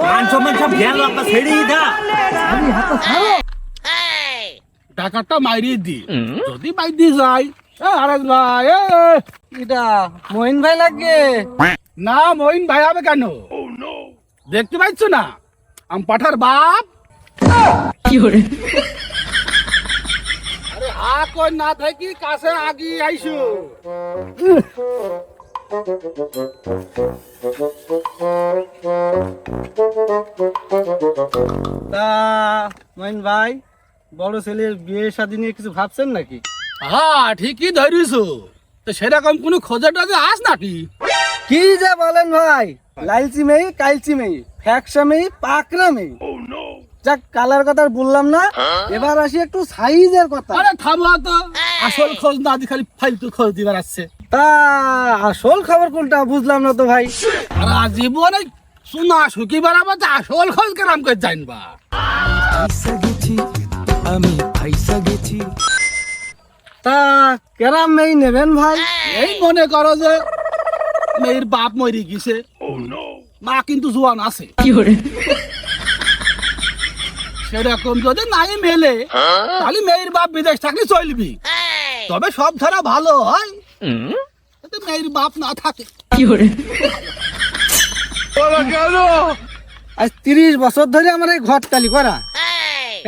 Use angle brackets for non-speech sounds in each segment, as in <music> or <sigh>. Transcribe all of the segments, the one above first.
মান সম্মান সব গেল আপনার ছেড়েই দা। আমি হাতটা ছাড়ো। টাকাটা মাইরিয়ে দি। যদি বাইদি যায় এ আরেক ভাই এটা মহিন ভাই লাগে। না মইন ভাই হবে কেন? দেখতে পাচ্ছ না? আম পাঠার বাপ। আরে হা কই না থাকি কাছে আগি আইসু। তা মহিন ভাই বড় ছেলের বিয়ে শাদী নিয়ে কিছু ভাবছেন নাকি? হ্যাঁ ঠিকই ধরিস তো সেরকম কোনো খোঁজা টোজা আস নাকি? কি যে বলেন ভাই লালচি মেয়ে কালচি মেয়ে ফ্যাকসা মেয়ে পাকরা মেয়ে যাক কালার কথা আর বললাম না এবার আসি একটু সাইজের কথা। আরে থামো তো। আসল খোঁজ না খালি ফালতু খোঁজ দিবার আসছে তা আসল খবর কোনটা বুঝলাম না তো ভাই। আর জীবনে শোনা বাড়াবো তো আসল খোঁজ কেরাম করে জানবা? তা কেরাম মেয়ে নেবেন ভাই? এই মনে করো যে মেয়ের বাপ মরি গেছে। মা কিন্তু জোয়ান আছে। কি করে? সেরকম যদি নাই মেলে তাহলে মেয়ের বাপ বিদেশ থাকলে চলবি। তবে সব ধারা ভালো হয়। মেয়ের বাপ না থাকে। আজ তিরিশ বছর ধরে আমার এই ঘর তালি করা।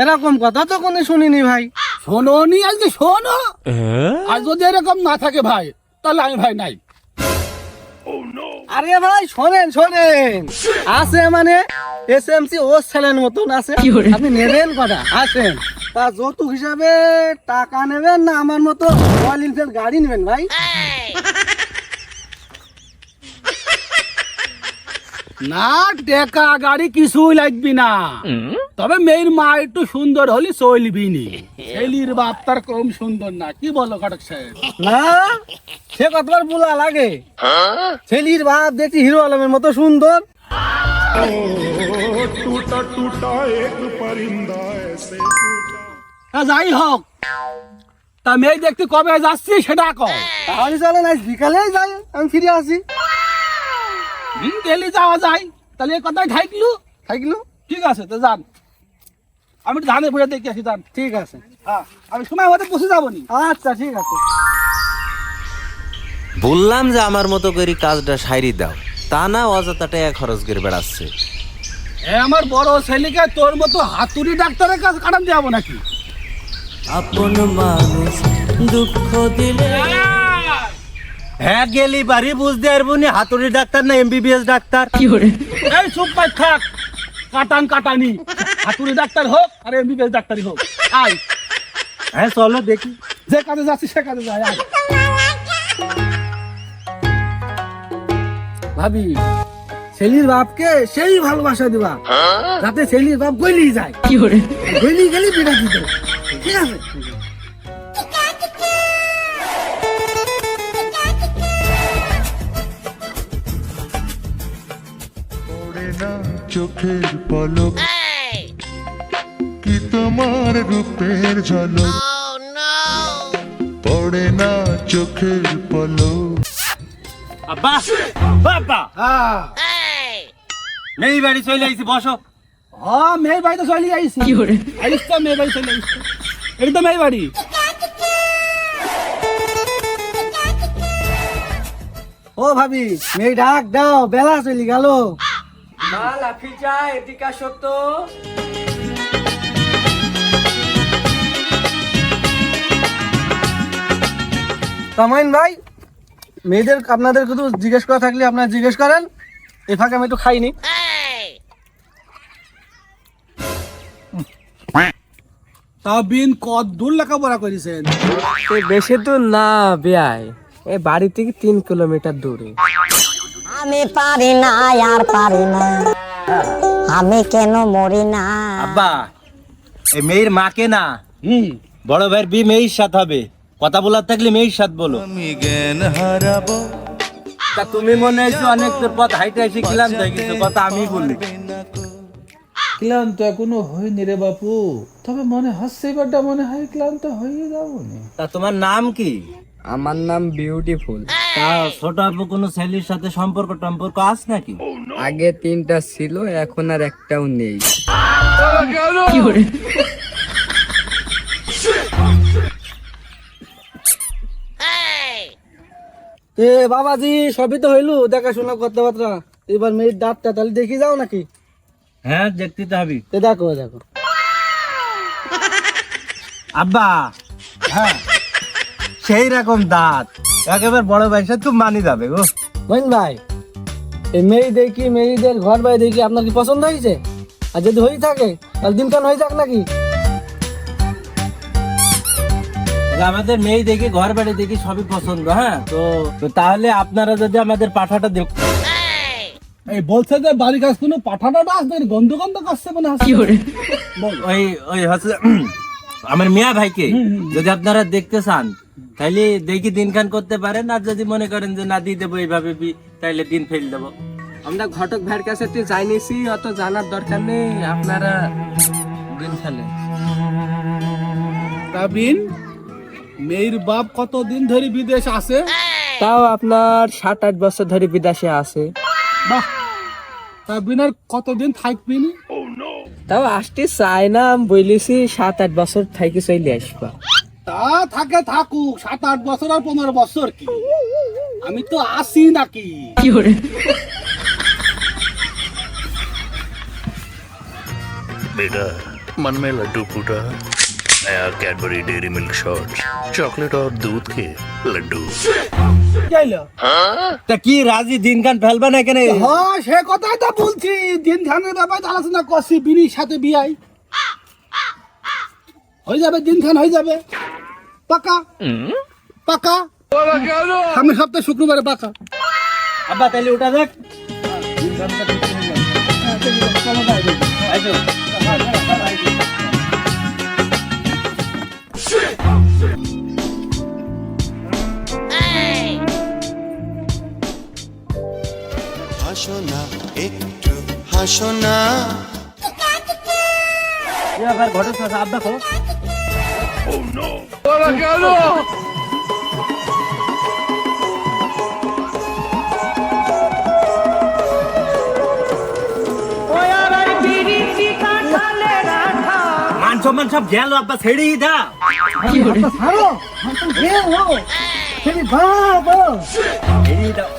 এরকম কথা তো কোনো শুনিনি ভাই। শোনো নি আজকে শোনো। আর যদি এরকম না থাকে ভাই তাহলে আমি ভাই নাই। আরে ভাই শোনেন শোনেন। আছে মানে এস এম সি ও ছেলের মতন আছে। আপনি নেবেন কথা আসেন। তা যৌতুক হিসাবে টাকা নেবেন না আমার মতো রয়্যাল এনফিল্ড গাড়ি নেবেন ভাই? না টেকা গাড়ি কিছুই লাগবি না। তবে মেয়ের মা একটু সুন্দর হলে চলবি নি। ছেলির বাপ তার কম সুন্দর না কি বলো ঘটক সাহেব? না সে কতবার বলা লাগে। ছেলির বাপ দেখছি হিরো আলমের মতো সুন্দর। তা যাই হোক। তা মেয়ে দেখতে কবে যাচ্ছি সেটা কম তাহলে চলেন আজ বিকালেই যাই আমি ফিরে আসি। দিন গেলে যাওয়া যায়। তাহলে এই কথাই থাকলু? থাকল? ঠিক আছে তো যান। আমি ধানের বুড়ে দেখে আসি যান। ঠিক আছে। হ্যাঁ আমি সময় মতো বসে যাব নি। আচ্ছা ঠিক আছে। বললাম যে আমার মতো করে কাজটা সাইরি দাও। তা না অযথা টাকা খরচ করে বেড়াচ্ছে। এ আমার বড় ছেলেকে তোর মতো হাতুড়ি ডাক্তারের কাছে কাটান যাব নাকি? আপন মানুষ দুঃখ দিলে। হ্যাঁ গেলি বাড়ি বুঝতে পারব নি হাতুড়ি ডাক্তার না এমবিবিএস ডাক্তার? এই চুপ করে থাক। কাটান কাটানি। হাতুড়ি ডাক্তার হোক আর এমবিবিএস ডাক্তারই হোক। আয়। হ্যাঁ চলো দেখি। যে কাজে যাচ্ছি সে কাজে যায়। আয়। ভাবি ছেলির বাপকে সেই ভালোবাসা দিবা। যাতে ছেলির বাপ গইলি যায়। গইলি গেলি বিটা দিতে ঠিক আছে চোখের পলক। কি তোমার রূপের ঝলক? পড়ে না চোখের পলক। আব্বা বাবা। নেই বাড়ি চলে আইছি বসো। হ্যাঁ মেয়ের বাড়িতে চলে আইসি আইস তো মেয়ের বাড়ি চলে আইস এই বাড়ি। ও ভাবি মেয়ে ডাক দাও বেলা চলি গেল। তমাইন ভাই মেয়েদের আপনাদের কিছু জিজ্ঞেস করা থাকলে আপনারা জিজ্ঞেস করেন। এই ফাঁকে আমি একটু খাইনি। তা বিন কত দূর লেখাপড়া করেছেন? বেশি দূর না বেয়াই। এই বাড়ি থেকে তিন কিলোমিটার দূরে। আমি পারি না আর পারি না। আমি কেন মরি না? আব্বা এই মেয়ের মাকে না। হুম বড় ভাইয়ের বি মেয়ের সাথে হবে। কথা বলার থাকলে মেয়ের সাথে বলো। আমি জ্ঞান হারাবো। তা তুমি মনে হয়েছে অনেক তোর পথ হাইটে এসে গেলাম তাই কিছু কথা আমি বলি। ক্লান্ত এখনও হয়নি রে বাপু। তবে মনে হচ্ছে এবারটা মনে হয় ক্লান্ত হয়ে যাব তা তোমার নাম কি? আমার নাম বিউটিফুল তা ছোট আপু কোনো ছেলের সাথে সম্পর্ক টম্পর্ক আছে নাকি? আগে তিনটা ছিল এখন আর একটাও নেই। এ বাবাজি সবই তো হইল। দেখাশোনা কথাবার্তা। এবার মেয়ের দাঁতটা তাহলে দেখি যাও নাকি। হ্যাঁ দেখতে তো হবি এ দেখো দেখো। <laughs> আব্বা হ্যাঁ সেই রকম দাঁত। একেবারে বড় বয়সে খুব মানি যাবে গো। মহিন ভাই এই মেয়ে দেখি মেয়েদের ঘর বাড়ি দেখি আপনার কি পছন্দ হয়েছে? আর যদি হয়ে থাকে তাহলে দিনক্ষণ হয়ে যাক নাকি? আমাদের মেয়ে দেখি ঘর বাড়ি দেখি সবই পছন্দ হ্যাঁ? তো তো তাহলে আপনারা যদি আমাদের পাঠাটা দেখ এই বলছে যে বাড়ির কাছে কোনো পাঠাটা আসবে গন্ধ গন্ধ করছে মনে হয়। ওই ওই হচ্ছে আমার মিয়া ভাইকে যদি আপনারা দেখতে চান তাহলে দেখি দিনখান করতে পারেন আর যদি মনে করেন যে না দিয়ে দেবো এইভাবে বি- তাহলে দিন ফেল দেবো। আমরা ঘটক ভাইয়ের কাছে একটু যাইনিছি অত জানার দরকার নেই আপনারা দিন ফেলেন। তাবিন মেয়ের বাপ কতদিন ধরে বিদেশ আছে? তাও আপনার সাত আট বছর ধরে বিদেশে আছে। বাহ তাবিন আর কতদিন থাকবি নি? তাও আসতে চাই না আমি বলেছি সাত আট বছর থাকি চলে আসবা তা থাকে থাকুক সাত আট বছর আর পনেরো বছর কি আমি তো আসি নাকি बेटा मन में लड्डू फूटा नया Cadbury milk shot chocolate chocolate দুধ दूध লাড্ডু लड्डू। তা কি রাজি দিন কান ফেলবে না কেন হ্যাঁ সে কথাই তো বলছি দিন ব্যাপারে আলোচনা করছি বিনির সাথে বিয়াই হয়ে যাবে দিন খান হয়ে যাবে পাকা পাকা আমি সপ্তাহে শুক্রবারে পাকা আব্বা তাহলে উঠা দেখ হাসো না একটু হাসো না। ঘটক আব্বা খো মান সম্মান সব গেল আব্বা ছেড়েই দা ছেড়েই দাও।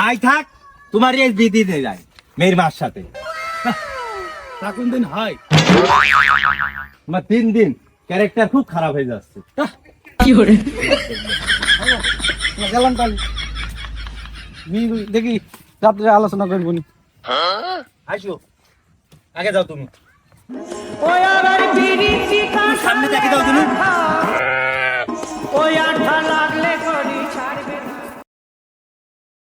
ভাই থাক তোমার এই বিধি নিয়ে যায় মেয়ের মার সাথে। থাকুন দিন হয় আমার তিন দিন ক্যারেক্টার খুব খারাপ হয়ে যাচ্ছে। কি করে? গেলাম তাহলে। দেখি রাত্রে আলোচনা করব নি আসো আগে যাও তুমি। সামনে দেখে যাও তুমি। ওই আঠা লাগলে